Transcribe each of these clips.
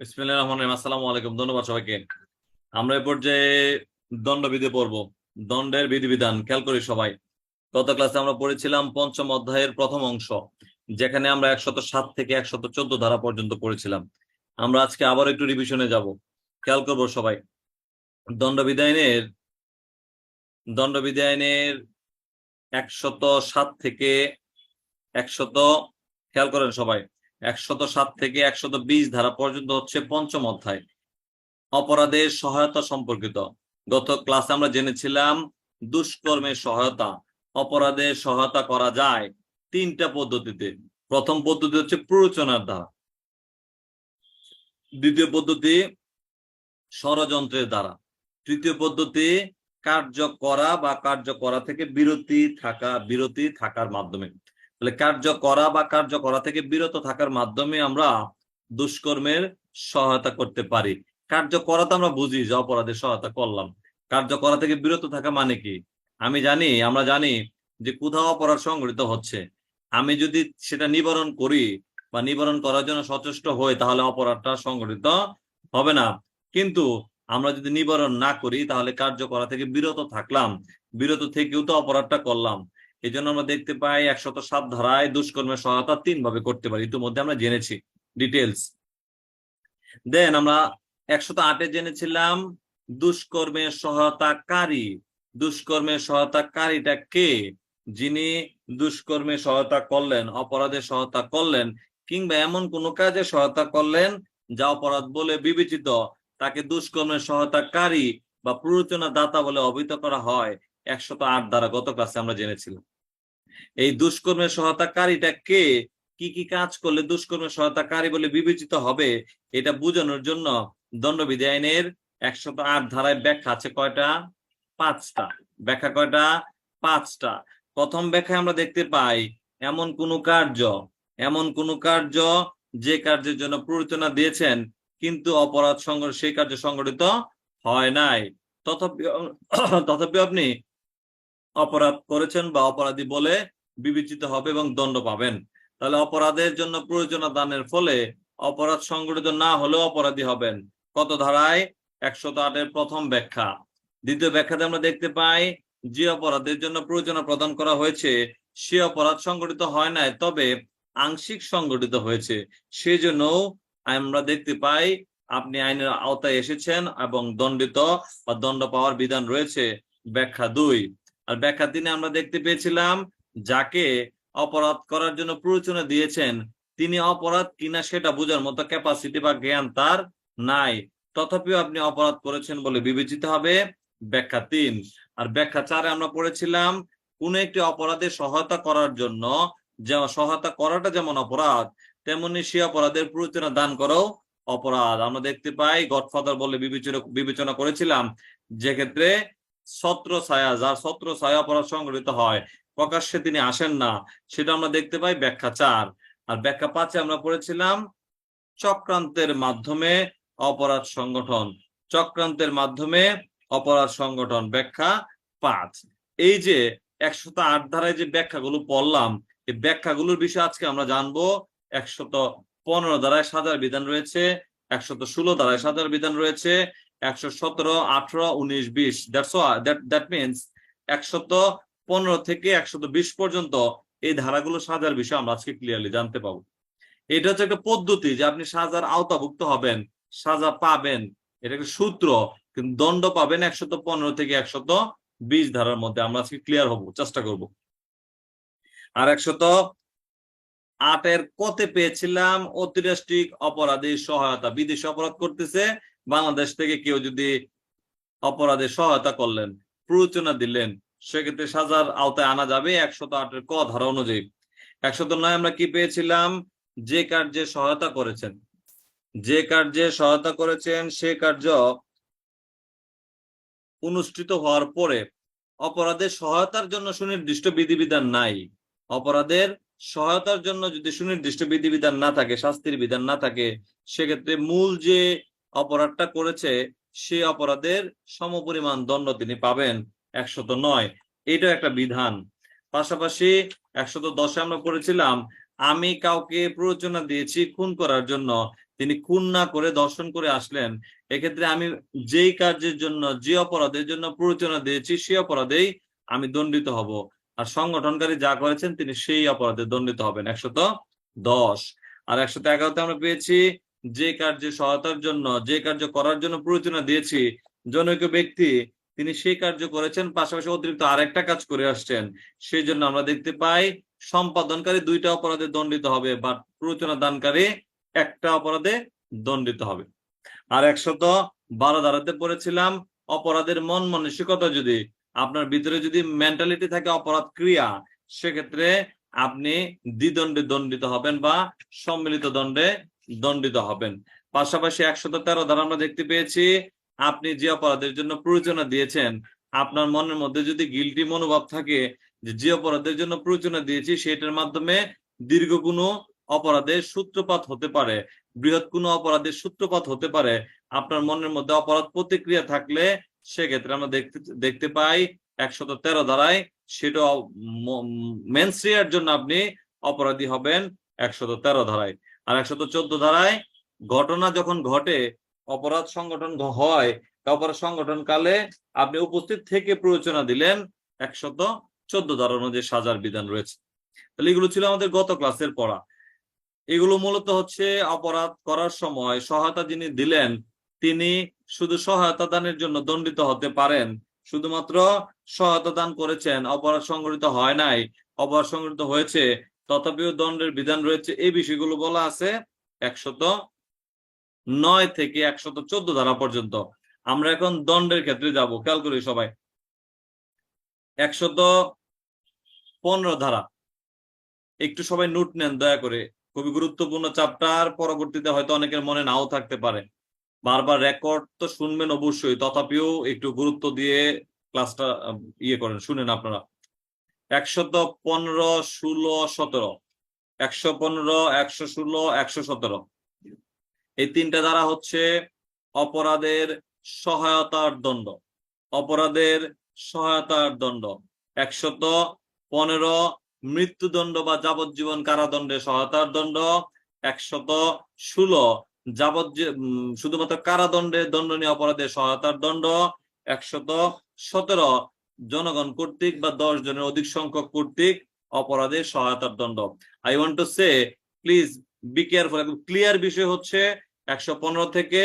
রহিম। আসসালামু আলাইকুম, ধন্যবাদ সবাইকে। আমরা এ পর্যায়ে দণ্ডবিধি পড়ব। দণ্ডের বিধিবিধান, খেয়াল করি সবাই। ক্লাসে আমরা পড়েছিলাম পঞ্চম অধ্যায়ের প্রথম অংশ, যেখানে আমরা একশত সাত থেকে একশত চোদ্দ ধারা পর্যন্ত পড়েছিলাম। আমরা আজকে আবার একটু রিভিশনে যাব। খেয়াল করব সবাই। দণ্ডবিধানের দণ্ডবিধি আইনের একশত সাত থেকে একশত, খেয়াল করেন সবাই। একশত সাত থেকে একশত বিশ ধারা পর্যন্ত হচ্ছে পঞ্চম অধ্যায়। অপরাধের সহায়তা সম্পর্কিত। গত ক্লাসে আমরা জেনেছিলাম দুষ্কর্মের সহায়তা। অপরাধের সহায়তা করা যায় তিনটা পদ্ধতিতে। প্রথম পদ্ধতি হচ্ছে প্ররোচনার দ্বারা। দ্বিতীয় পদ্ধতি ষড়যন্ত্রের দ্বারা। তৃতীয় পদ্ধতি কার্য করা বা কার্য করা থেকে বিরতি থাকা, বিরতি থাকার মাধ্যমে। তাহলে কার্য করা বা কার্য করা থেকে বিরত থাকার মাধ্যমে আমরা দুষ্কর্মের সহায়তা করতে পারি। কার্য করা তো আমরা বুঝি যে অপরাধের সহায়তা করলাম। কার্য করা থেকে বিরত থাকা মানে কি? আমি জানি, আমরা জানি যে কোথাও অপরাধ সংঘটিত হচ্ছে। আমি যদি সেটা নিবারণ করি বা নিবারণ করার জন্য সচেষ্ট হই, তাহলে অপরাধটা সংঘটিত হবে না। কিন্তু আমরা যদি নিবারণ না করি, তাহলে কার্য করা থেকে বিরত থাকলাম। বিরত থেকেও তো অপরাধটা করলাম। এই জন্য আমরা দেখতে পাই একশত সাত ধারায় দুষ্কর্মের সহায়তা তিন ভাবে করতে পারি। ইতিমধ্যে আমরা জেনেছি ডিটেলস দেন আমরা একশত আটে জেনেছিলাম দুষ্কর্মের সহায়তাকারী। দুষ্কর্মের সহায়তাকারীটা কে? যিনি দুষ্কর্মে সহায়তা করলেন অপরাধে সহায়তা করলেন, কিংবা এমন কোন কাজে সহায়তা করলেন যা অপরাধ বলে বিবেচিত, তাকে দুষ্কর্মের সহায়তাকারী বা প্ররোচনা দাতা বলে অভিহিত করা হয়। একশত আট দ্বারা গত ক্লাসে আমরা জেনেছিলাম। এই দুষ্কর্মের সহায়তাকারীটা কে? কি কি কাজ করলে দুষ্কর্মের সহায়তাকারী বলে বিবেচিত হবে? এটা বোঝানোর জন্য দণ্ডবিধি আইনের একশত আট ধারায় ব্যাখ্যা আছে কয়টা? পাঁচটা। ব্যাখ্যা কয়টা? পাঁচটা। প্রথম ব্যাখ্যায় আমরা দেখতে পাই, এমন কোন কার্য, এমন কোন কার্য যে কার্যের জন্য প্ররোচনা দিয়েছেন, কিন্তু অপরাধ সংগঠন সেই কার্য সংগঠিত হয় নাই। তথাপি তথাপি আপনি অপরাধ করেছেন বা অপরাধী বলে বিবেচিত হবে এবং দণ্ড পাবেন। তাহলে অপরাধের জন্য প্রয়োজনা দানের ফলে অপরাধ সংগঠিত না হলেও অপরাধী হবেন। কত ধারায়? একশত আটের প্রথম ব্যাখ্যা। দ্বিতীয় ব্যাখ্যাতে আমরা দেখতে পাই, যে অপরাধের জন্য প্রয়োজনা প্রদান করা হয়েছে, সে অপরাধ সংগঠিত হয় নাই, তবে আংশিক সংগঠিত হয়েছে। সেজন্য আমরা দেখতে পাই, আপনি আইনের আওতায় এসেছেন এবং দণ্ডিত বা দণ্ড পাওয়ার বিধান রয়েছে, ব্যাখ্যা দুই। আর ব্যাখ্যা দিনে আমরা দেখতে পেয়েছিলাম, যাকে অপরাধ করার জন্য প্ররোচনা দিয়েছেন, তিনি অপরাধ কিনা সেটা বোঝার মতো ক্যাপাসিটি বা জ্ঞান তার নাই। তথাপিও আপনি অপরাধ করেছেন বলে বিবেচিত হবে ব্যাখ্যা তিন। আর ব্যাখ্যা চারে আমরা পড়েছিলাম, কোন একটি অপরাধে সহায়তা করার জন্য সহায়তা করাটা যেমন অপরাধ, তেমনি সে অপরাধের প্ররোচনা দান করাও অপরাধ। আমরা দেখতে পাই, গডফাদার বলে বিবেচনা বিবেচনা করেছিলাম যে ক্ষেত্রে ছত্র ছায়া, যার ছত্র ছায়া অপরাধ সংঘটিত হয়, প্রকাশ্যে তিনি আসেন না, সেটা আমরা দেখতে পাই ব্যাখ্যা চার। আর ব্যাখ্যা পাঁচে আমরা পড়েছিলাম চক্রান্তের মাধ্যমে অপরাধ সংগঠন, চক্রান্তের মাধ্যমে অপরাধ সংগঠন, ব্যাখ্যা পাঁচ। এই যে একশত আট ধারায় যে ব্যাখ্যাগুলো পড়লাম, এই ব্যাখ্যাগুলোর বিষয়ে আজকে আমরা জানব একশত পনেরো ধারায় সাজার বিধান রয়েছে, একশত ষোলো ধারায় সাজার বিধান রয়েছে একশো সতেরো, আঠারো, উনিশ, বিশ। দ্যাটস দ্যাট মিনস একশত পনেরো থেকে একশত বিশ পর্যন্ত এই ধারাগুলো সাজার বিষয়ে আমরা আজকে ক্লিয়ারলি জানতে পাবো। এটা হচ্ছে একটা পদ্ধতি যে আপনি সাজার আওতাভুক্ত হবেন, সাজা পাবেন। এটা একটা সূত্র, কিন্তু দণ্ড পাবেন একশত পনেরো থেকে একশত বিশ ধারার মধ্যে। আমরা আজকে ক্লিয়ার হব, চেষ্টা করব। আর একশত আটের কতে পেয়েছিলাম অতিরাষ্ট্রিক অপরাধী সহায়তা। বিদেশে অপরাধ করতেছে বাংলাদেশ থেকে কেউ যদি অপরাধে সহায়তা করলেন, প্ররোচনা দিলেন, সেক্ষেত্রে সাজার আওতায় আনা যাবে একশত আটের ক ধারা অনুযায়ী। একশত নয় আমরা কি পেয়েছিলাম? যে কার্যে সহায়তা করেছেন। যে কার্যে সহায়তা করেছেন, সে কার্য অনুষ্ঠিত হওয়ার পরে অপরাধের সহায়তার জন্য সুনির্দিষ্ট বিধিবিধান নাই। অপরাধের সহায়তার জন্য যদি সুনির্দিষ্ট বিধিবিধান না থাকে, শাস্তির বিধান না থাকে, সেক্ষেত্রে মূল যে অপরাধটা করেছে, সে অপরাধের সমপরিমাণ দণ্ড তিনি পাবেন একশত নয়। এটা একটা বিধান। পাশাপাশি একশত দশে আমরা পড়েছিলাম, আমি কাউকে প্ররোচনা দিয়েছি খুন করার জন্য। তিনি খুন না করে দর্শন করে আসলেন। এক্ষেত্রে আমি যেই কার্যের জন্য, যে অপরাধের জন্য প্ররোচনা দিয়েছি, সে অপরাধেই আমি দণ্ডিত হব। আর সংগঠনকারী যা করেছেন, তিনি সেই অপরাধে দণ্ডিত হবেন। একশত দশ। আর একশত এগারোতে আমরা পেয়েছি যে কার্যে সহায়তার জন্য, যে কার্য করার জন্য প্ররোচনা দিয়েছি, জনৈক ব্যক্তি, তিনি সেই কার্য করেছেন, পাশাপাশি অতিরিক্ত আরেকটা কাজ করে আসছেন। সেই জন্য আমরা দেখতে পাই, সম্পাদনকারী দুইটা অপরাধে দণ্ডিত হবে, বা প্ররোচনা দানকারী একটা অপরাধে দণ্ডিত হবে। আর একশত বারো ধারাতে পড়েছিলাম, অপরাধের মন মানসিকতা যদি, আপনার ভিতরে যদি মেন্টালিটি থাকে অপরাধ ক্রিয়া, সেক্ষেত্রে আপনি দ্বিদণ্ডে দণ্ডিত হবেন বা সম্মিলিত দণ্ডে দণ্ডিত হবেন। পাশাপাশি একশত তেরো ধারা আমরা দেখতে পেয়েছি, আপনি যে অপরাধের জন্য প্ররোচনা দিয়েছেন, আপনার মনের মধ্যে যদি গিলটি মনোভাব থাকে, যে অপরাধের জন্য প্ররোচনা দিয়েছি, সেটার মাধ্যমে দীর্ঘ কোনো অপরাধের সূত্রপাত হতে পারে। বৃহৎ কোনো অপরাধের সূত্রপাত হতে পারে। আপনার মনের মধ্যে অপরাধ প্রতিক্রিয়া থাকলে সেক্ষেত্রে আমরা দেখতে দেখতে পাই একশত তেরো ধারায় সেটা মেনস্ট্রিয়ার জন্য আপনি অপরাধী হবেন একশত তেরো ধারায়। আর একশত চোদ্দ ধারায় ঘটনা যখন ঘটে, অপরাধ সংগঠন হয় অপরাধ সংগঠন কালে আপনি উপস্থিত থেকে প্ররোচনা দিলেন একশত চোদ্দ ধারা অনুযায়ী সাজার বিধান রয়েছে। তাহলে এগুলো ছিল আমাদের গত ক্লাসের পড়া। এগুলো মূলত হচ্ছে অপরাধ করার সময় সহায়তা যিনি দিলেন, তিনি শুধু সহায়তা দানের জন্য দণ্ডিত হতে পারেন। শুধুমাত্র সহায়তা দান করেছেন, অপরাধ সংগঠিত হয় নাই। অপরাধ সংগঠিত হয়েছে তথাপিও দণ্ডের বিধান রয়েছে। এই বিষয়গুলো বলা আছে একশত নয় থেকে একশত চোদ্দ ধারা পর্যন্ত। আমরা এখন দণ্ডের ক্ষেত্রে যাব, খেয়াল করি সবাই। একশত পনেরো ধারা। একটু সবাই নোট নেন, দয়া করে। খুবই গুরুত্বপূর্ণ চ্যাপ্টার পরবর্তীতে হয়তো অনেকের মনে নাও থাকতে পারে। বারবার রেকর্ড তো শুনবেন অবশ্যই, তথাপিও একটু গুরুত্ব দিয়ে ক্লাসটা ইয়ে করেন, শুনেন আপনারা। একশত পনেরো, ষোলো, সতেরো। একশো পনেরো, একশো ষোলো, একশো সতেরো। এই তিনটা দ্বারা হচ্ছে অপরাধের সহায়তার দণ্ড। অপরাধের সহায়তার দণ্ড। একশত পনেরো মৃত্যুদণ্ড বা যাবজ্জীবন কারাদণ্ডে সহায়তার দণ্ড। একশত ষোলো যাবজ্জী শুধুমাত্র কারাদণ্ডে দণ্ডনীয় অপরাধে সহায়তার দণ্ড। একশত সতেরো জনগণ কর্তৃক বা দশ জনের অধিক সংখ্যক কর্তৃক অপরাধের সহায়তার দণ্ড। I want to say please be careful clear বিষয় হচ্ছে, একশো পনেরো থেকে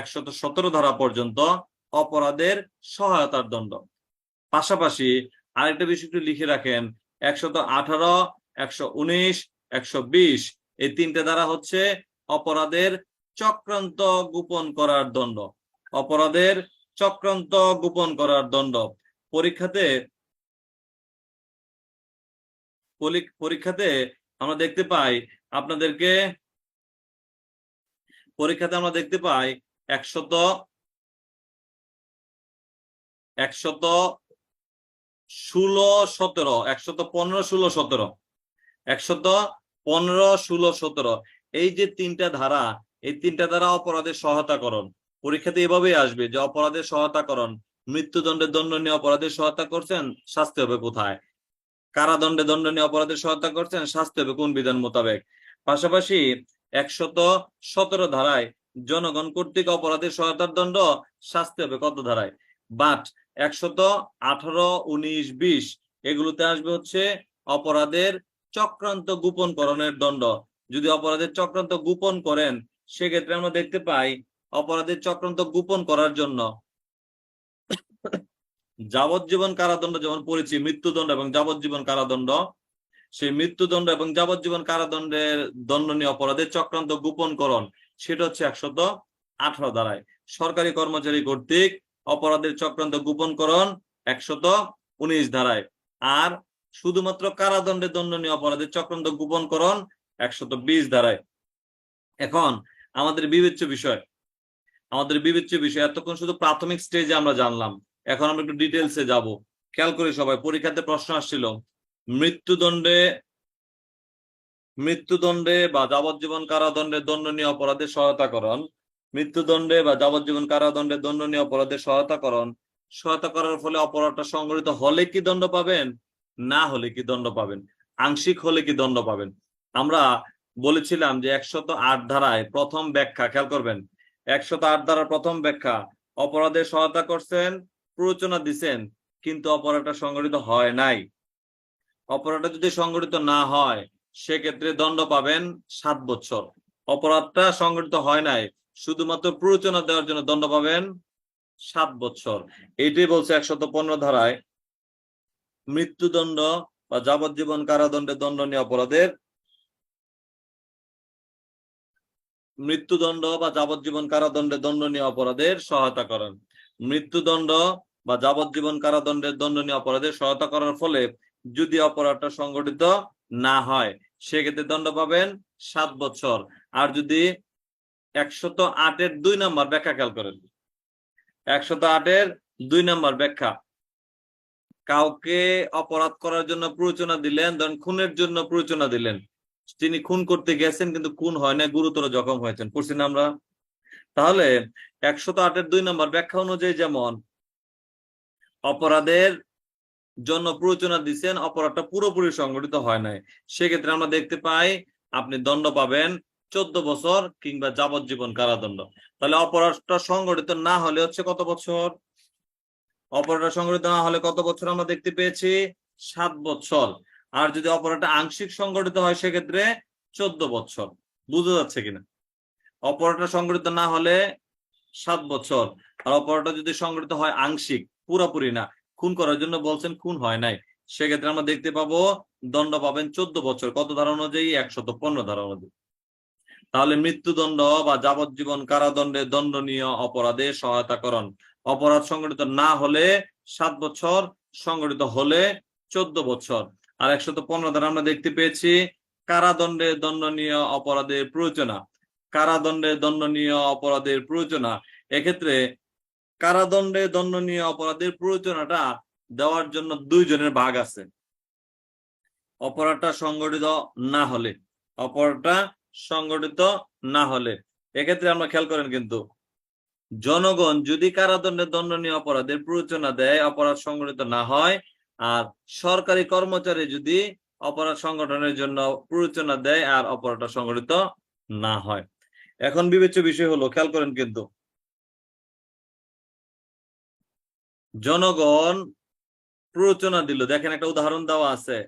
একশত সতেরো ধারা পর্যন্ত অপরাধের সহায়তার দণ্ড। পাশাপাশি আরেকটা বিষয় একটু লিখে রাখেন, একশত আঠারো, একশো উনিশ, একশো বিশ, এই তিনটে দ্বারা হচ্ছে অপরাধের চক্রান্ত গোপন করার দণ্ড। অপরাধের চক্রান্ত গোপন করার দণ্ড। পরীক্ষাতে পরীক্ষাতে আমরা দেখতে পাই আপনাদেরকে পরীক্ষাতে আমরা দেখতে পাই একশত একশত ষোলো সতেরো, একশত পনেরো ষোলো সতেরো, একশত পনেরো ষোলো সতেরো। এই যে তিনটা ধারা, এই তিনটা ধারা অপরাধের সহায়তাকরণ, পরীক্ষাতে এভাবেই আসবে যে অপরাধের সহায়তাকরণ মৃত্যুদণ্ডের দণ্ডনীয় অপরাধের সহায়তা করছেন, শাস্তি হবে কোথায়? কারাদণ্ডে দণ্ডনীয় অপরাধের সহায়তা করছেন, শাস্তি হবে কোন বিধান মোতাবেক? পাশাপাশি একশত সতেরো ধারায় জনগণ কর্তৃক অপরাধের সহায়তার দণ্ড, শাস্তি হবে কত ধারায়? বাট একশত আঠারো, উনিশ, বিশ, এগুলোতে আসবে হচ্ছে অপরাধের চক্রান্ত গোপনকরণের দণ্ড। যদি অপরাধের চক্রান্ত গোপন করেন, সেক্ষেত্রে আমরা দেখতে পাই অপরাধের চক্রান্ত গোপন করার জন্য যাবজ্জীবন কারাদণ্ড যেমন পড়েছি, মৃত্যুদণ্ড এবং যাবজ্জীবন কারাদণ্ড, সেই মৃত্যুদণ্ড এবং যাবজ্জীবন কারাদণ্ডের দণ্ডনীয় অপরাধের চক্রান্ত গোপনকরণ, সেটা হচ্ছে একশত আঠারো দ্বারায় সরকারি কর্মচারী কর্তৃক অপরাধের চক্রান্ত গোপনকরণ একশত উনিশ ধারায়। আর শুধুমাত্র কারাদণ্ডে দণ্ডনীয় অপরাধের চক্রান্ত গোপনকরণ একশত বিশ ধারায়। এখন আমাদের বিবেচ্য বিষয়। আমাদের বিবেচ্য বিষয়, এতক্ষণ শুধু প্রাথমিক স্টেজে আমরা জানলাম। এখন আমরা একটু ডিটেলসে যাব। খেয়াল করি সবাই, পরীক্ষাতে প্রশ্ন আসছিল, মৃত্যুদণ্ডে মৃত্যুদণ্ডে বা যাবজ্জীবন কারাদণ্ডে দণ্ডনীয় অপরাধের সহায়তাকরণ, মৃত্যুদণ্ডে বা যাবজ্জীবন কারাদণ্ডে দণ্ডনীয় অপরাধের সহায়তাকরণ, সহায়তা করার ফলে অপরাধটা সংগঠিত হলে কি দণ্ড পাবেন? না হলে কি দণ্ড পাবেন? আংশিক হলে কি দণ্ড পাবেন? আমরা বলেছিলাম যে একশত আট ধারায় প্রথম ব্যাখ্যা, খেয়াল করবেন, একশত আট ধারার প্রথম ব্যাখ্যা অপরাধে সহায়তা করছেন প্ররোচনা দিছেন, কিন্তু অপরাধটা সংগঠিত হয় নাই। অপরাধটা যদি সংগঠিত না হয়, সেক্ষেত্রে দণ্ড পাবেন সাত বছর। অপরাধটা সংগঠিত হয় নাই, শুধুমাত্র প্ররোচনা দেওয়ার জন্য দণ্ড পাবেন সাত বছর। এইটাই বলছে একশত পনেরো ধারায়, মৃত্যুদণ্ড বা যাবজ্জীবন কারাদণ্ডে দণ্ডনীয় অপরাধের মৃত্যুদণ্ড বা যাবজ্জীবন কারাদণ্ডে দণ্ডনীয় অপরাধের সহায়তা করেন। মৃত্যুদণ্ড বা যাবজ্জীবন কারাদণ্ডের দণ্ডনীয় অপরাধের সহায়তা করার ফলে যদি অপরাধটা সংগঠিত না হয়, সেক্ষেত্রে দণ্ড পাবেন সাত বছর। আর যদি একশত আটের দুই নম্বর ব্যাখ্যা খেয়াল করেন। একশত আটের দুই নম্বর ব্যাখ্যা। কাউকে অপরাধ করার জন্য প্ররোচনা দিলেন, ধরেন খুনের জন্য প্ররোচনা দিলেন। তিনি খুন করতে গেছেন কিন্তু খুন হয় না গুরুতর জখম হয়েছেন। পড়ছি না আমরা। তাহলে একশত আটের দুই নম্বর ব্যাখ্যা অনুযায়ী যেমন অপরাধের জন্য প্ররোচনা দিচ্ছেন, অপরাধটা পুরোপুরি সংগঠিত হয় নাই। সেক্ষেত্রে আমরা দেখতে পাই, আপনি দণ্ড পাবেন চোদ্দ বছর কিংবা যাবজ্জীবন কারাদণ্ড। তাহলে অপরাধটা সংগঠিত না হলে হচ্ছে কত বছর? অপরাধটা সংগঠিত না হলে কত বছর আমরা দেখতে পেয়েছি? সাত বছর। আর যদি অপরাধটা আংশিক সংগঠিত হয়, সেক্ষেত্রে চোদ্দ বছর। বুঝা যাচ্ছে কিনা? অপরাধটা সংগঠিত না হলে সাত বছর। আর অপরাধটা যদি সংগঠিত হয় আংশিক পুরোপুরি না। খুন করার জন্য বলছেন খুন হয় নাই। সেক্ষেত্রে আমরা দেখতে পাবো, দণ্ড পাবেন চোদ্দ বছর। কত ধারা অনুযায়ী? একশত পনেরো ধারা অনুযায়ী। তাহলে মৃত্যুদণ্ড বা যাবজ্জীবন কারাদণ্ডে দণ্ডনীয় অপরাধে সহায়তা করণ অপরাধ সংগঠিত না হলে সাত বছর, সংগঠিত হলে চোদ্দ বছর। আর একশত পনেরো ধারা আমরা দেখতে পেয়েছি, কারাদণ্ডে দণ্ডনীয় অপরাধের প্রয়োজনা। কারাদণ্ডে দণ্ডনীয় অপরাধের প্রয়োজনা। এক্ষেত্রে কারাদণ্ডে দণ্ডনীয় অপরাধের প্রয়োজনটা দেওয়ার জন্য দুইজনের ভাগ আছে। অপরাধটা সংগঠিত না হলে, অপরাধটা সংগঠিত না হলে। এক্ষেত্রে আমরা খেয়াল করেন কিন্তু, জনগণ যদি কারাদণ্ডে দণ্ডনীয় অপরাধের প্ররোচনা দেয়, অপরাধ সংগঠিত না হয়, আর সরকারি কর্মচারী যদি অপরাধ সংগঠনের জন্য প্ররোচনা দেয়, আর অপরাধটা সংগঠিত না হয়। এখন বিবেচ্য বিষয় হলো, খেয়াল করেন কিন্তু জনগণ প্ররোচনা দিল। দেখেন একটা উদাহরণ দেওয়া আছে।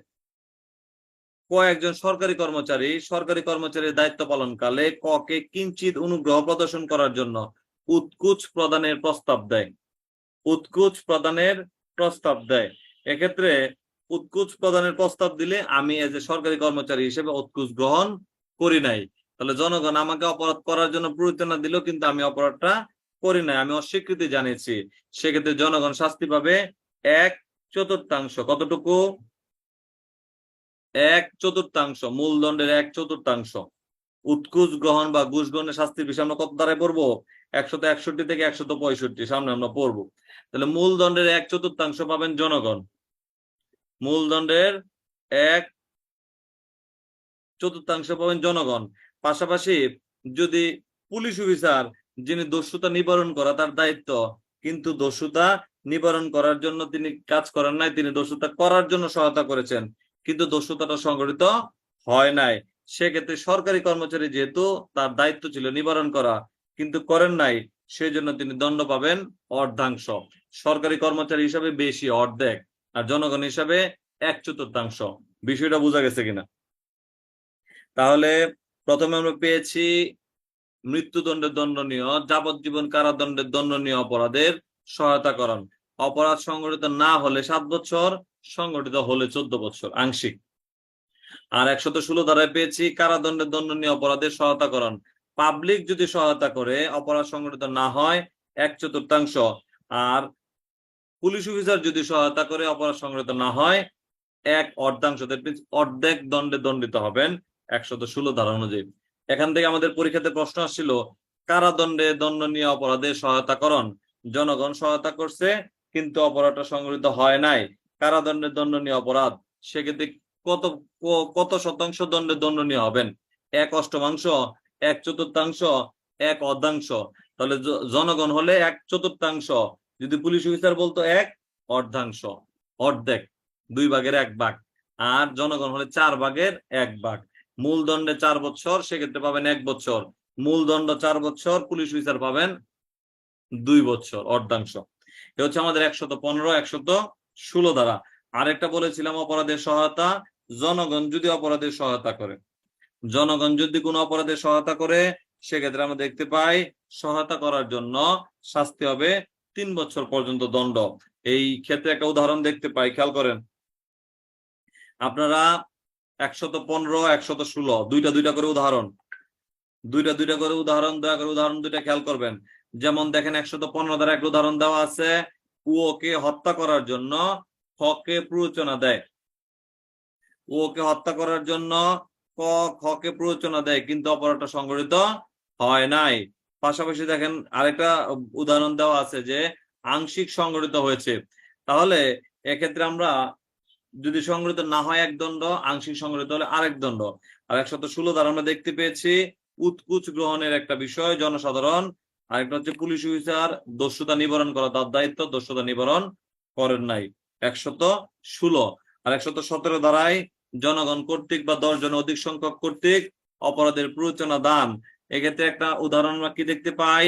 কয়েকজন সরকারি কর্মচারী, সরকারি কর্মচারীর দায়িত্ব পালনকালে ককে কিঞ্চিত অনুগ্রহ প্রদর্শন করার জন্য উৎকুচ প্রদানের প্রস্তাব দেয়। উৎকুচ প্রদানের প্রস্তাব দেয়। এক্ষেত্রে উৎকুচ প্রদানের প্রস্তাব দিলে আমি এজ এ সরকারি কর্মচারী হিসেবে উৎকুচ গ্রহণ করি নাই। তাহলে জনগণ আমাকে অপরাধ করার জন্য প্ররোচনা দিল, কিন্তু আমি অপরাধটা করি নাই, আমি অস্বীকৃতি জানিয়েছি। সেক্ষেত্রে জনগণ শাস্তি পাবে এক চতুর্থাংশ। কতটুকু? এক চতুর্থাংশ, মূলদণ্ডের এক চতুর্থাংশ। উৎকুচ গ্রহণ বা ঘুষ গ্রহণের শাস্তির বিষয়ে আমরা কত দ্বারায় পড়ব? একশত একষট্টি থেকে একশত পঁয়ষট্টি, সামনে আমরা পড়ব। তাহলে মূলদণ্ডের এক চতুর্থাংশ পাবেন জনগণ। মূলদণ্ডের এক চতুর্থাংশ পাবেন জনগণ। পাশাপাশি যদি পুলিশ অফিসার যিনি দস্যুতা নিবারণ করা তার দায়িত্ব, কিন্তু দস্যুতা নিবারণ করার জন্য তিনি কাজ করেন নাই, তিনি দস্যুতা করার জন্য সহায়তা করেছেন, কিন্তু দস্যুতাটা সংগঠিত হয় নাই। সেক্ষেত্রে সরকারি কর্মচারী যেহেতু তার দায়িত্ব ছিল নিবারণ করা, কিন্তু করেন নাই সেই জন্য তিনি দণ্ড পাবেন অর্ধাংশ। সরকারি কর্মচারী হিসাবে বেশি অর্ধেক, আর জনগণ হিসাবে এক চতুর্থাংশ। বিষয়টা বোঝা গেছে কিনা? তাহলে প্রথমে আমরা পেয়েছি মৃত্যুদণ্ডের দণ্ডনীয়, যাবজ্জীবন কারাদণ্ডের দণ্ডনীয় অপরাধের সহায়তা করণ অপরাধ সংগঠিত না হলে সাত বছর সংগঠিত হলে চোদ্দ বছর। আংশিক। আর একশত ষোলো ধারায় পেয়েছি কারাদণ্ডের দণ্ডনীয় অপরাধের সহায়তা করণ পাবলিক যদি সহায়তা করে, অপরাধ সংগঠিত না হয়, এক চতুর্থাংশ। আর পুলিশ অফিসার যদি সহায়তা করে, অপরাধ সংগঠিত না হয়, এক অর্ধাংশ অর্ধেক দণ্ডে দণ্ডিত হবেন, একশত ষোলো ধারা অনুযায়ী। এখান থেকে আমাদের পরীক্ষাতে প্রশ্ন আসছিল, কারাদণ্ডে দণ্ডনীয় অপরাধের সহায়তা করণ জনগণ সহায়তা করছে, কিন্তু অপরাধটা সংগঠিত হয় নাই। কারাদণ্ডের দণ্ডনীয় অপরাধ, সেক্ষেত্রে কত কত শতাংশ দণ্ডে দণ্ডনীয় হবেন? এক অষ্টমাংশ, এক চতুর্থাংশ, এক অর্ধাংশ। তাহলে জনগণ হলে এক চতুর্থাংশ, যদি পুলিশ অফিসার বলতো এক অর্ধাংশ, অর্ধেক, দুই ভাগের এক ভাগ। আর জনগণ হলে চার ভাগের এক ভাগ। মূলদণ্ডে চার বছর, সেক্ষেত্রে পাবেন এক বছর। মূলদণ্ড চার বছর, পুলিশ অফিসার পাবেন দুই বছর অর্ধাংশ। এ হচ্ছে আমাদের একশত পনেরো, একশত ষোলো ধারা। আরেকটা বলেছিলাম, অপরাধের সহায়তা। জনগণ যদি অপরাধের সহায়তা করে, জনগণ যদি কোনো অপরাধের সহায়তা করে, সেক্ষেত্রে আমরা দেখতে পাই, সহায়তা করার জন্য শাস্তি হবে তিন বছর পর্যন্ত দণ্ড। এই ক্ষেত্রে একটা উদাহরণ দেখতে পাই, খেয়াল করেন। আপনারা একশত পনেরো, একশত ষোলো, দুইটা দুইটা করে উদাহরণ। দুইটা দুইটা করে উদাহরণ দয়া করে উদাহরণ, দুইটা খেয়াল করবেন। যেমন দেখেন একশত পনেরো দ্বারা একটা উদাহরণ দেওয়া আছে ওকে হত্যা করার জন্য হকে প্ররোচনা দেয়। ওকে হত্যা করার জন্য ক খকে প্ররোচনা দেয়, কিন্তু অপরাধটা সংগঠিত হয় নাই। পাশাপাশি দেখেন আরেকটা উদাহরণ দেওয়া আছে যে, আংশিক সংগঠিত হয়েছে। তাহলে এক্ষেত্রে আমরা যদি সংগঠিত না হয় এক দণ্ড, আংশিক সংগঠিত হলে আরেক দণ্ড। আর একশত ষোলো দ্বারা আমরা দেখতে পেয়েছি, উৎকুচ গ্রহণের একটা বিষয়, জনসাধারণ। আরেকটা হচ্ছে পুলিশ অফিসার, দস্যুতা নিবারণ করা তার দায়িত্ব, দস্যুতা নিবারণ করেন নাই। একশত ষোলো। আর একশত সতেরো দ্বারাই জনগণ কর্তৃক বা দশ জন অধিক সংখ্যক কর্তৃক অপরাধের প্ররোচনা দান। এক্ষেত্রে একটা উদাহরণ আমরা কি দেখতে পাই?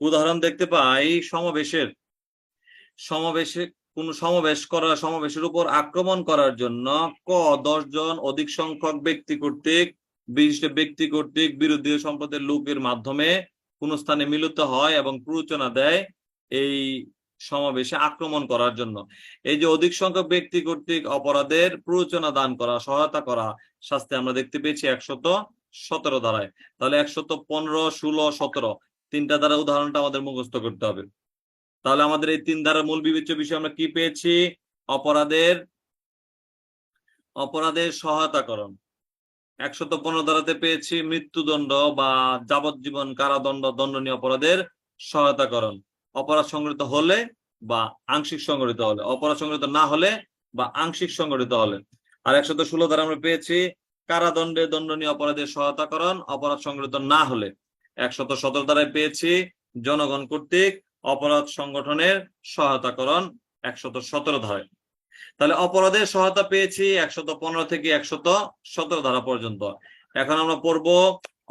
উদাহরণ দেখতে পাই সমাবেশের। সমাবেশে কোন সমাবেশ করা, সমাবেশের উপর আক্রমণ করার জন্য ক জন অধিক সংখ্যক ব্যক্তি কর্তৃক, বিশিষ্ট ব্যক্তি কর্তৃক বিরোধী সম্পদের লোকের মাধ্যমে কোন স্থানে মিলিত হয় এবং প্ররোচনা দেয় এই সমাবেশে আক্রমণ করার জন্য। এই যে অধিক সংখ্যক ব্যক্তি কর্তৃক অপরাধের প্ররোচনা দান করা, সহায়তা করা শাস্তি আমরা দেখতে পেয়েছি একশত সতেরো ধারায়। তাহলে একশত পনেরো, ষোলো, সতেরো তিনটা দ্বারা উদাহরণটা আমাদের মুখস্থ করতে হবে। তাহলে আমাদের এই তিন ধারার মূল বিবেচ্য বিষয় আমরা কি পেয়েছি? অপরাধের অপরাধের সহায়তাকরণ। একশত পনেরো ধারাতে পেয়েছি মৃত্যুদণ্ড বা যাবজ্জীবন কারাদণ্ড, দণ্ডনীয় অপরাধের সহায়তাকরণ। অপরাধ সংগঠিত হলে বা আংশিক সংগঠিত হলে। অপরাধ সংগঠিত না হলে বা আংশিক সংগঠিত হলে। আর একশত ষোলো ধারা আমরা পেয়েছি কারাদণ্ডে দণ্ডনীয় অপরাধের সহায়তাকরণ। অপরাধ সংগঠিত না হলে। একশত সতেরো ধারায় পেয়েছি জনগণ কর্তৃক অপরাধ সংগঠনের সহায়তাকরণ একশত সতেরো ধারায়। তাহলে অপরাধের সহায়তা পেয়েছি একশত পনেরো থেকে একশত সতেরো ধারা পর্যন্ত। এখন আমরা পড়ব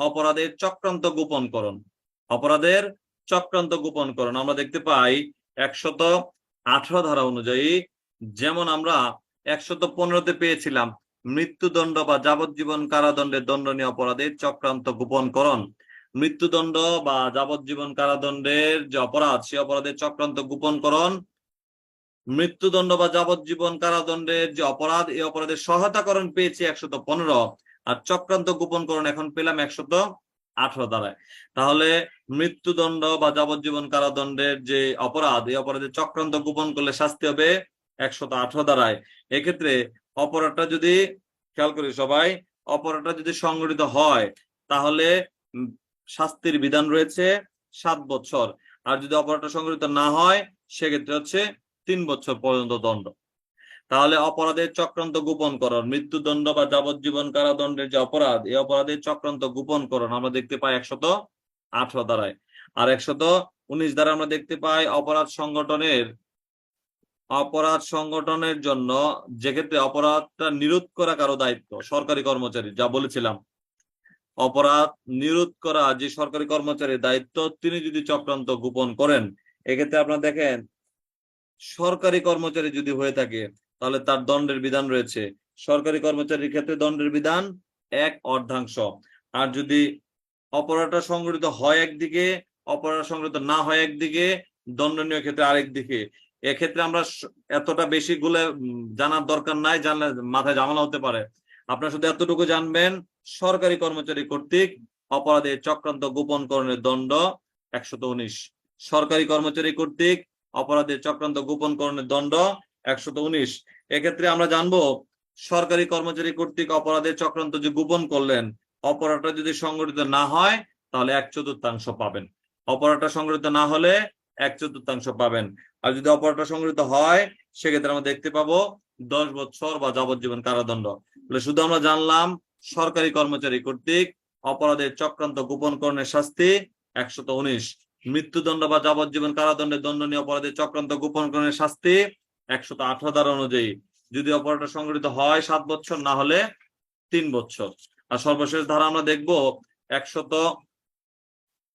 অপরাধের চক্রান্ত গোপনকরণ। অপরাধের চক্রান্ত গোপনকরণ আমরা দেখতে পাই একশত আঠারো ধারা অনুযায়ী, যেমন আমরা একশত পনেরোতে পেয়েছিলাম, মৃত্যুদণ্ড বা যাবজ্জীবন কারাদণ্ডের দণ্ডনীয় অপরাধের চক্রান্ত গোপনকরণ। মৃত্যুদণ্ড বা যাবজ্জীবন কারাদণ্ডের যে অপরাধ সে অপরাধের চক্রান্ত গোপনকরণ, মৃত্যুদণ্ড বা যাবজ্জীবন কারাদণ্ডের যে অপরাধ, এই অপরাধের সহায়তাকরণ পেয়েছি একশত পনেরো আর চক্রান্ত গোপনকরণ এখন পেলাম একশত আঠারো দ্বারায় তাহলে মৃত্যুদণ্ড বা যাবজ্জীবন কারাদণ্ডের যে অপরাধ, এই অপরাধের চক্রান্ত গোপন করলে শাস্তি হবে একশত আঠারো দ্বারায় এক্ষেত্রে অপরাধটা যদি, খেয়াল করি সবাই, অপরাধটা যদি সংগঠিত হয়, তাহলে শাস্তির বিধান রয়েছে সাত বছর। আর যদি অপরাধটা সংগঠিত না হয়, সেক্ষেত্রে হচ্ছে তিন বছর পর্যন্ত দণ্ড। তাহলে অপরাধের চক্রান্ত গোপন গোপনকরণ মৃত্যুদণ্ড বা যাবজ্জীবন কারাদণ্ডের যে অপরাধ, এই অপরাধের চক্রান্ত গোপন গোপনকরণ আমরা দেখতে পাই একশত আঠারো দ্বারায়। আর একশত উনিশ দ্বারা আমরা দেখতে পাই অপরাধ সংগঠনের অপরাধ সংগঠনের জন্য যেক্ষেত্রে অপরাধটা নিরোধ করা কারও দায়িত্ব, সরকারি কর্মচারী, যা বলেছিলাম অপরাধ নিরোধ করা যে সরকারি কর্মচারীর দায়িত্ব, তিনি যদি চক্রান্ত গোপন করেন, এক্ষেত্রে আপনারা দেখেন, সরকারি কর্মচারী যদি হয়ে থাকে, তাহলে তার দণ্ডের বিধান রয়েছে। সরকারি কর্মচারীর ক্ষেত্রে দণ্ডের বিধান এক অর্ধাংশ। আর যদি অপরাধটা সংগঠিত হয় একদিকে অপরাধ সংগঠিত না হয় একদিকে দণ্ডনীয় ক্ষেত্রে আরেক দিকে। এক্ষেত্রে আমরা এতটা বেশি গুলে জানার দরকার নাই, জানলে মাথায় ঝামেলা হতে পারে। আপনারা শুধু এতটুকু জানবেন সরকারি কর্মচারী কর্তৃক অপরাধের চক্রান্ত গোপনকরণের দণ্ড একশত উনিশ। সরকারি কর্মচারী কর্তৃক অপরাধের চক্রান্ত গোপনকরণের দণ্ড একশত উনিশ। এক্ষেত্রে আমরা জানব, সরকারি কর্মচারী কর্তৃক অপরাধের চক্রান্ত যে গোপন করলেন, অপরাধটা যদি সংগঠিত না হয়, তাহলে এক চতুর্থাংশ পাবেন। অপরাধটা সংগঠিত না হলে এক চতুর্থাংশ পাবেন। আর যদি অপরাধটা সংগঠিত হয়, সেক্ষেত্রে আমরা দেখতে পাবো দশ বছর বা যাবজ্জীবন কারাদণ্ড। শুধু আমরা জানলাম সরকারি কর্মচারী কর্তৃক অপরাধের চক্রান্ত গোপনকরণের শাস্তি একশত উনিশ। মৃত্যুদণ্ড বা যাবজ্জীবন কারাদণ্ডের দণ্ডনীয় অপরাধের চক্রান্ত গোপনকরণের শাস্তি একশত আঠারো ধারা অনুযায়ী। যদি অপরাধটা সংগঠিত হয় সাত বছর, না হলে তিন বছর। আর সর্বশেষ ধারা আমরা দেখব, একশত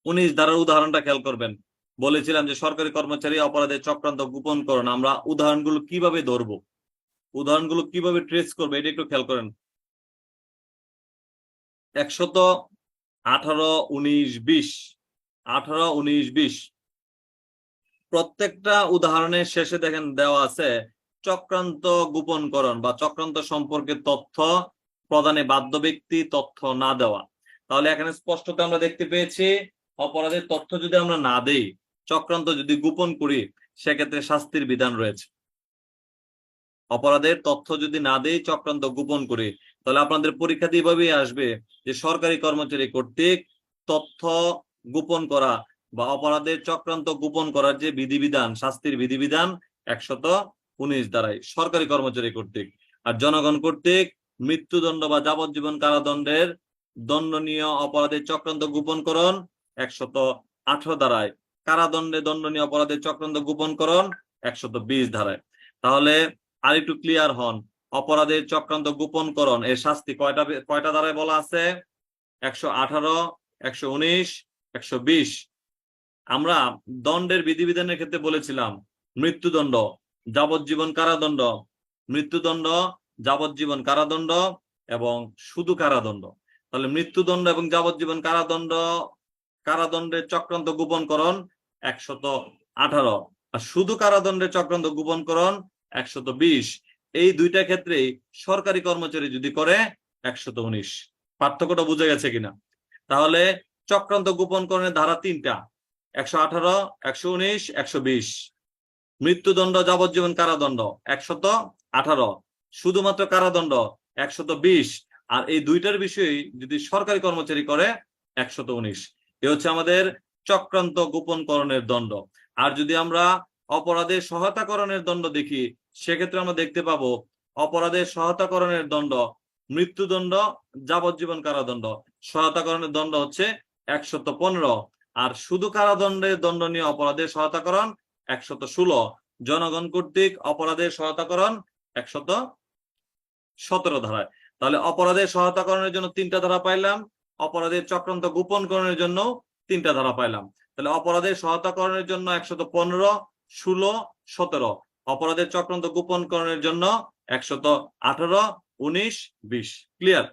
উনিশ ধারার উদাহরণটা খেয়াল করবেন। বলেছিলাম যে সরকারি কর্মচারী অপরাধের চক্রান্ত গোপন করণ। আমরা উদাহরণগুলো কীভাবে ধরবো? উদাহরণগুলো কীভাবে ট্রেস করব? এটা একটু খেয়াল করেন। একশত আঠারো উনিশ বিশ। আঠারো উনিশ বিশ। প্রত্যেকটা উদাহরণের শেষে দেখেন দেওয়া আছে চক্রান্ত গোপনকরণ বা চক্রান্ত সম্পর্কে তথ্য প্রদানে বাধ্য ব্যক্তি তথ্য না দেওয়া। তাহলে এখানে স্পষ্টত আমরা দেখতে পেয়েছি অপরাধের তথ্য যদি আমরা না দেই, চক্রান্ত যদি গোপন করি, সেক্ষেত্রে শাস্তির বিধান রয়েছে। অপরাধের তথ্য যদি না দেই, চক্রান্ত গোপন করি তাহলে আপনাদের পরীক্ষাতে এভাবেই আসবে যে সরকারি কর্মচারী কর্তৃক তথ্য গোপন করা বা অপরাধের চক্রান্ত গোপন করার যে বিধিবিধান, শাস্তির বিধিবিধান একশত উনিশ দ্বারাই সরকারি কর্মচারী কর্তৃক। আর জনগণ কর্তৃক মৃত্যুদণ্ড বা যাবজ্জীবন কারাদণ্ডের দণ্ডনীয় অপরাধের চক্রান্ত গোপনকরণ একশত আঠারো ধারায় কারাদণ্ডে দণ্ডনীয় অপরাধের চক্রান্ত গোপনকরণ একশত বিশ ধারায় তাহলে আরেকটু ক্লিয়ার হন। অপরাধের চক্রান্ত গোপনকরণ এর শাস্তি কয়টা কয়টা ধারায় বলা আছে? একশো আঠারো, একশো উনিশ, একশো বিশ। আমরা দণ্ডের বিধিবিধানের ক্ষেত্রে বলেছিলাম, মৃত্যুদণ্ড, যাবজ্জীবন কারাদণ্ড। মৃত্যুদণ্ড, যাবজ্জীবন কারাদণ্ড এবং শুধু কারাদণ্ড। তাহলে মৃত্যুদণ্ড এবং যাবজ্জীবন কারাদণ্ড, কারাদণ্ডের চক্রান্ত গোপনকরণ একশত আঠারো। আর শুধু কারাদণ্ডের চক্রান্ত গোপনকরণ একশত বিশ। এই দুইটা ক্ষেত্রেই সরকারি কর্মচারী যদি করে একশত উনিশ। পার্থক্যটা বুঝে গেছে কিনা? তাহলে চক্রান্ত গোপনকরণের ধারা তিনটা। একশো আঠারো, একশো উনিশ, একশো বিশ। মৃত্যুদণ্ড, যাবজ্জীবন কারাদণ্ড একশত আঠারো। শুধুমাত্র কারাদণ্ড একশত বিশ। আর এই দুইটার বিষয়ে যদি সরকারি কর্মচারী করে একশত উনিশ। এ হচ্ছে আমাদের চক্রান্ত গোপনকরণের দণ্ড। আর যদি আমরা অপরাধের সহায়তাকরণের দণ্ড দেখি, সেক্ষেত্রে আমরা দেখতে পাবো অপরাধের সহায়তাকরণের দণ্ড, মৃত্যুদণ্ড, যাবজ্জীবন কারাদণ্ড। সহায়তাকরণের দণ্ড হচ্ছে একশত পনেরো। আর শুধু কারাদণ্ডের দণ্ডনীয় অপরাধের সহায়তাকরণ একশত ষোলো। জনগণ কর্তৃক অপরাধের সহায়তাকরণ একশত সতেরো ধারায়। তাহলে অপরাধের সহায়তাকরণের জন্য তিনটা ধারা পাইলাম, অপরাধের চক্রান্ত গোপনকরণের জন্য তিনটা ধারা পাইলাম। তাহলে অপরাধের সহায়তাকরণের জন্য একশত পনেরো ষোলো, সতেরো। অপরাধের চক্রান্ত গোপনকরণের জন্য একশত আঠারো, উনিশ, বিশ। ক্লিয়ার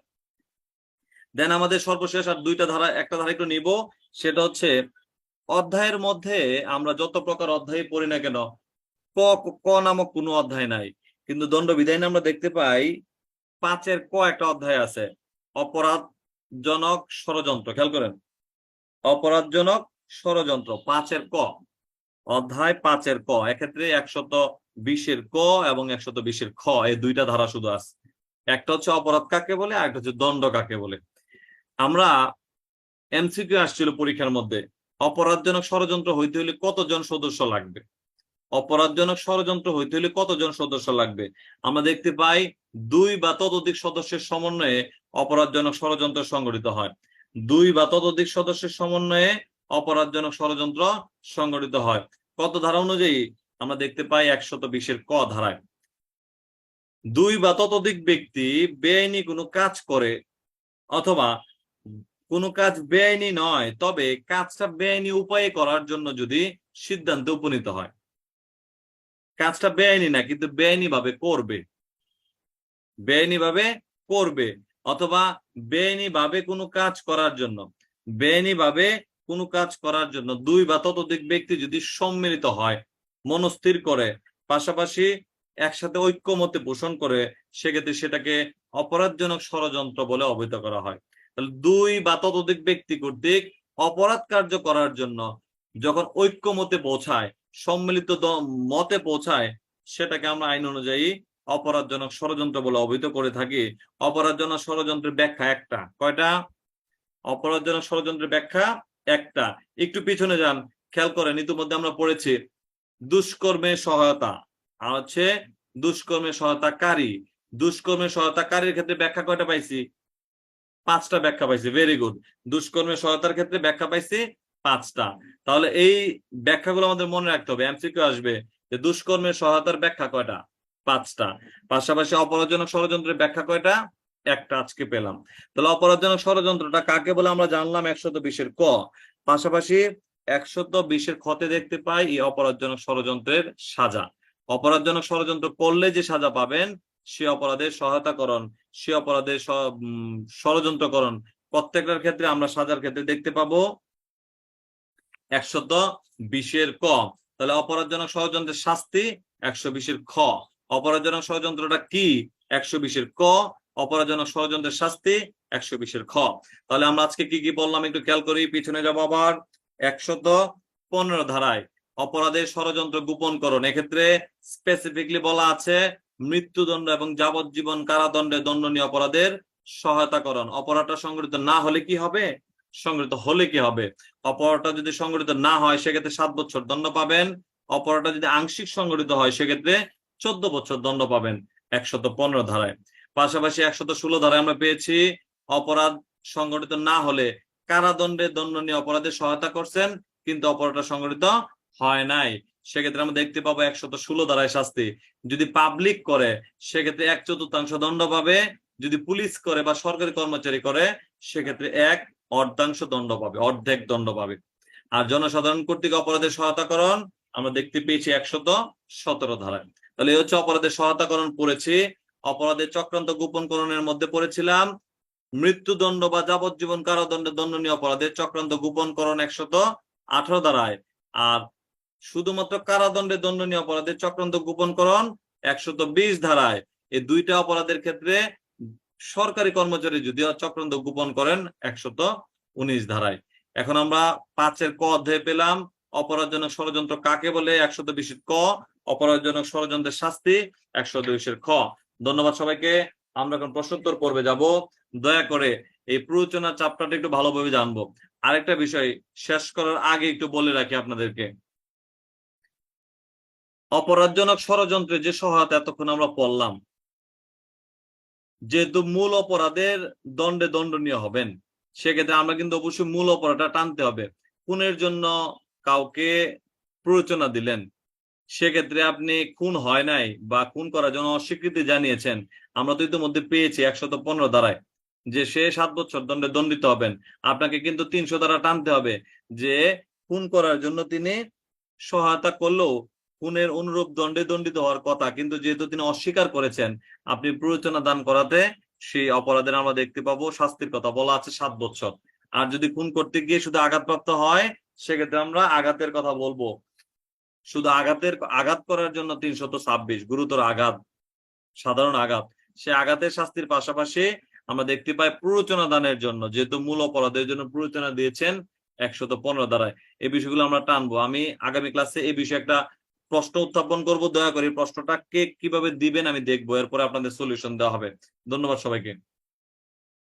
দেন আমাদের সর্বশেষ আর দুইটা ধারা, একটা ধারা একটু নিব। সেটা হচ্ছে, অধ্যায়ের মধ্যে আমরা যত প্রকার অধ্যায় পড়ি না কেন, ক ক নামক কোনো অধ্যায় নাই। কিন্তু দণ্ড বিধান আমরা দেখতে পাই, পাঁচের ক একটা অধ্যায় আছে। অপরাধজনক ষড়যন্ত্র, খেয়াল করেন। অপরাধজনক ষড়যন্ত্র, পাঁচের ক। অধ্যায় পাঁচের ক, এক্ষেত্রে একশত বিশের ক এবং একশত বিশের খ, এই দুইটা ধারা শুধু আছে। একটা হচ্ছে অপরাধ কাকে বলে, আর একটা হচ্ছে দণ্ড কাকে বলে। আমরা এমসিকিউ আসছিল পরীক্ষার মধ্যে, অপরাধজনক ষড়যন্ত্র হইতে হলে কতজন সদস্য লাগবে? অপরাধজনক ষড়যন্ত্র হইতে হলে কতজন সদস্য লাগবে? আমরা দেখতে পাই দুই বা ততোধিক সদস্যের সমন্বয়ে অপরাধজনক ষড়যন্ত্র সংগঠিত হয়। দুই বা ততোধিক সদস্যের সমন্বয়ে অপরাধজনক ষড়যন্ত্র সংগঠিত হয়। কত ধারা অনুযায়ী আমরা দেখতে পাই একশত বিশের ক ধারায়? দুই বা ততোধিক ব্যক্তি বেআইনি কোনো কাজ করে অথবা কোনো কাজ বেআইনি নয়, তবে কাজটা বেআইনি উপায়ে করার জন্য যদি সিদ্ধান্তে উপনীত হয়। কাজটা বেআইনি না, কিন্তু বেআইনি ভাবে করবে। বেআইনি ভাবে করবে অথবা বেআইনি ভাবে কোনো কাজ করার জন্য। বেআইনি ভাবে কোনো কাজ করার জন্য দুই বা ততোধিক ব্যক্তি যদি সম্মিলিত হয়, মনস্থির করে, পাশাপাশি একসাথে ঐক্যমতে পোষণ করে, সেক্ষেত্রে সেটাকে অপরাধজনক ষড়যন্ত্র বলে অবহিত করা হয়। তাহলে দুই বা ততোধিক ব্যক্তি কর্তৃক অপরাধ কার্য করার জন্য যখন ঐক্যমতে পৌঁছায়, সম্মিলিত মতে পৌঁছায়, সেটাকে আমরা আইন অনুযায়ী অপরাধজনক ষড়যন্ত্র বলে অবহিত করে থাকি। অপরাধজনক ষড়যন্ত্রের ব্যাখ্যা একটা। কয়টা? অপরাধজনক ষড়যন্ত্রের ব্যাখ্যা একটা। একটু পিছনে যান, খেয়াল করেন, ইতিমধ্যে আমরা পড়েছি দুষ্কর্মের সহায়তা। আর হচ্ছে দুষ্কর্মের সহায়তাকারী। দুষ্কর্মের সহায়তাকারীর ক্ষেত্রে ব্যাখ্যা কয়টা পাইছি? পাঁচটা ব্যাখ্যা পাইছি ভেরি গুড দুষ্কর্মের সহায়তার ক্ষেত্রে ব্যাখ্যা পাইছি পাঁচটা। তাহলে এই ব্যাখ্যাগুলো আমাদের মনে রাখতে হবে এমসিকিউ আসবে, যে দুষ্কর্মের সহায়তার ব্যাখ্যা কয়টা? পাঁচটা। পাশাপাশি অপরাধজনক ষড়যন্ত্রের ব্যাখ্যা কয়টা? একটা আজকে পেলাম। তাহলে অপরাধজনক ষড়যন্ত্রটা কাকে বলে আমরা জানলাম একশত বিশের ক। পাশাপাশি একশত বিশের ক্ষতে দেখতে পাই এই অপরাধজনক ষড়যন্ত্রের সাজা। অপরাধজনক ষড়যন্ত্র করলে যে সাজা পাবেন, সে অপরাধের সহায়তাকরণ, সে অপরাধের ষড়যন্ত্রকরণ প্রত্যেকটার ক্ষেত্রে আমরা সাজার ক্ষেত্রে দেখতে পাবো একশত বিশের ক। তাহলে অপরাধজনক ষড়যন্ত্রের শাস্তি একশো বিশের খ। অপরাধজনক ষড়যন্ত্রটা কি? একশো বিশের ক। অপরাধজনক ষড়যন্ত্রের শাস্তি একশো বিশের খ। তাহলে আমরা আজকে কি কি বললাম একটু খেয়াল করি? পিছনে যাব আবার। একশত পনেরো ধারায় অপরাধের ষড়যন্ত্র গোপনকরণ এক্ষেত্রে স্পেসিফিকলি বলা আছে মৃত্যুদণ্ড এবং যাবজ্জীবন কারাদণ্ডে দণ্ডনীয় অপরাধের সহায়তাকরণ অপরাধটা সংগঠিত না হলে কি হবে? সংগঠিত হলে কি হবে? অপরাধটা যদি সংগঠিত না হয়, সেক্ষেত্রে সাত বছর দণ্ড পাবেন। অপরাধটা যদি আংশিক সংগঠিত হয়, সেক্ষেত্রে চোদ্দ বছর দণ্ড পাবেন। একশত পনেরো ধারায়। পাশাপাশি একশত ষোলো ধারায় আমরা পেয়েছি, অপরাধ সংগঠিত না হলে কারাদণ্ডে দণ্ডনীয় অপরাধের সহায়তা করছেন, কিন্তু অপরাধটা সংগঠিত হয় নাই। সেক্ষেত্রে আমরা দেখতে পাবো একশত ষোলো ধারায় শাস্তি। যদি পাবলিক করে, সেক্ষেত্রে এক চতুর্থাংশ দণ্ড পাবে। যদি পুলিশ করে বা সরকারি কর্মচারী করে, সেক্ষেত্রে এক অর্ধাংশ দণ্ড পাবে, অর্ধেক দণ্ড পাবে। আর জনসাধারণ কর্তৃক অপরাধের সহায়তাকরণ আমরা দেখতে পেয়েছি একশত সতেরো ধারায়। তাহলে এই হচ্ছে অপরাধের সহায়তাকরণ পড়েছি। অপরাধের চক্রান্ত গোপনকরণের মধ্যে পড়েছিলাম। মৃত্যুদণ্ড বা যাবজ্জীবন কারাদণ্ডে দণ্ডনীয় অপরাধের চক্রান্ত গোপনকরণ একশত আঠারো ধারায় আর শুধুমাত্র কারাদণ্ডে দণ্ডনীয় অপরাধের চক্রান্ত গোপনকরণ একশত বিশ ধারায়। এই দুইটা অপরাধের ক্ষেত্রে সরকারি কর্মচারী যদি চক্রান্ত গোপন করেন একশত উনিশ ধারায়। এখন আমরা পাঁচের ক অধ্যায় পেলাম। অপরাধজনক ষড়যন্ত্র কাকে বলে? একশত বিশের ক। অপরাধজনক ষড়যন্ত্রের শাস্তি একশো দুইশের খ। ধন্যবাদ সবাইকে। আমরা এখন প্রশ্নোত্তর পর্বে যাব। দয়া করে এই প্ররোচনা চাপটাটা একটু ভালোভাবে জানব। আরেকটা বিষয় শেষ করার আগে একটু বলে রাখি আপনাদেরকে। অপরাধজনক ষড়যন্ত্রে যে সহায়তা এতক্ষণ আমরা পড়লাম, যেহেতু মূল অপরাধের দণ্ডে দণ্ডনীয় হবেন, সেক্ষেত্রে আমরা কিন্তু অবশ্যই মূল অপরাধটা টানতে হবে। খুনের জন্য কাউকে প্ররোচনা দিলেন সেক্ষেত্রে আপনি খুন হয় নাই বা খুন করার জন্য অস্বীকৃতি জানিয়েছেন, আমরা তো ইতিমধ্যে পেয়েছি একশত পনেরো দ্বারায় যে সে সাত বছর দণ্ডে দণ্ডিত হবেন। আপনাকে কিন্তু তিনশো দ্বারা টানতে হবে যে খুন করার জন্য তিনি সহায়তা করলেও খুনের অনুরূপ দণ্ডে দণ্ডিত হওয়ার কথা, কিন্তু যেহেতু তিনি অস্বীকার করেছেন, আপনি প্ররোচনা দান করাতে সেই অপরাধের আমরা দেখতে পাবো, শাস্তির কথা বলা আছে সাত বছর। আর যদি খুন করতে গিয়ে শুধু আঘাতপ্রাপ্ত হয়, সেক্ষেত্রে আমরা আঘাতের কথা বলব। শুধু আঘাতের আঘাত করার জন্য তিনশত ছাব্বিশ, গুরুতর আঘাত, সাধারণ আঘাত। সে আঘাতের শাস্তির পাশাপাশি আমরা দেখতে পাই প্ররোচনা দানের জন্য, যেহেতু মূল অপরাধের জন্য প্ররোচনা দিয়েছেন একশত পনেরো দ্বারায়। এই বিষয়গুলো আমরা টানবো। আমি আগামী ক্লাসে এই বিষয়ে একটা প্রশ্ন উত্থাপন করব। দয়া করে প্রশ্নটা কে কীভাবে দিবেন আমি দেখব। এরপরে আপনাদের সলিউশন দেওয়া হবে। ধন্যবাদ সবাইকে।